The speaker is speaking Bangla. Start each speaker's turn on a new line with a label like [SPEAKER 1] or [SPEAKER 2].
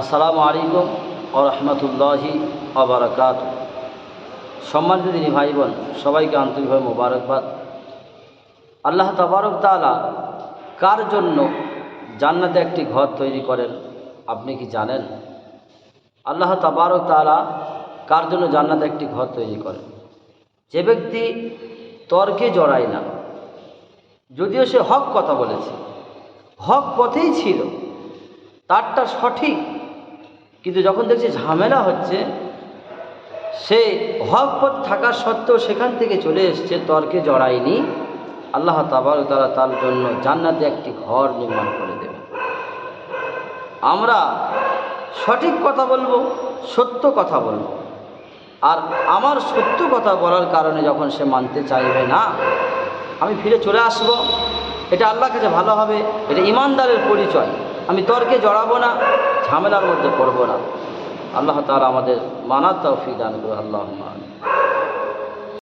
[SPEAKER 1] আসসালামু আলাইকুম ও রহমতুল্লাহি আবরকাত সম্মানিত দিনী ভাই বোন সবাইকে আন্তরিকভাবে মোবারকবাদ। আল্লাহ তবারক তালা কার জন্য জান্নাতে একটি ঘর তৈরি করেন আপনি কি জানেন? আল্লাহ তবারক তালা কার জন্য জান্নাতে একটি ঘর তৈরি করেন? যে ব্যক্তি তর্কে জড়ায় না, যদিও সে হক কথা বলেছে, হক পথেই ছিল, তারটা সঠিক কিন্তু যখন দেখছে ঝামেলা হচ্ছে, সে হক পথ থাকা সত্ত্বেও সেখান থেকে চলে এসছে, তর্কে জড়ায়নি। আল্লাহ তাবার তারা তার জন্য জান্নাতে একটি ঘর নির্মাণ করে দেবে। আমরা সঠিক কথা বলব, সত্য কথা বলব। আর আমার সত্য কথা বলার কারণে যখন সে মানতে চাইবে না, আমি ফিরে চলে আসব। এটা আল্লাহর কাছে ভালো হবে, এটা ইমানদারের পরিচয়। আমি তর্কে জড়াবো না, ঝামেলার মধ্যে পড়ব না। আল্লাহ তালা আমাদের মানা তৌফিক দান করে আল্লাহ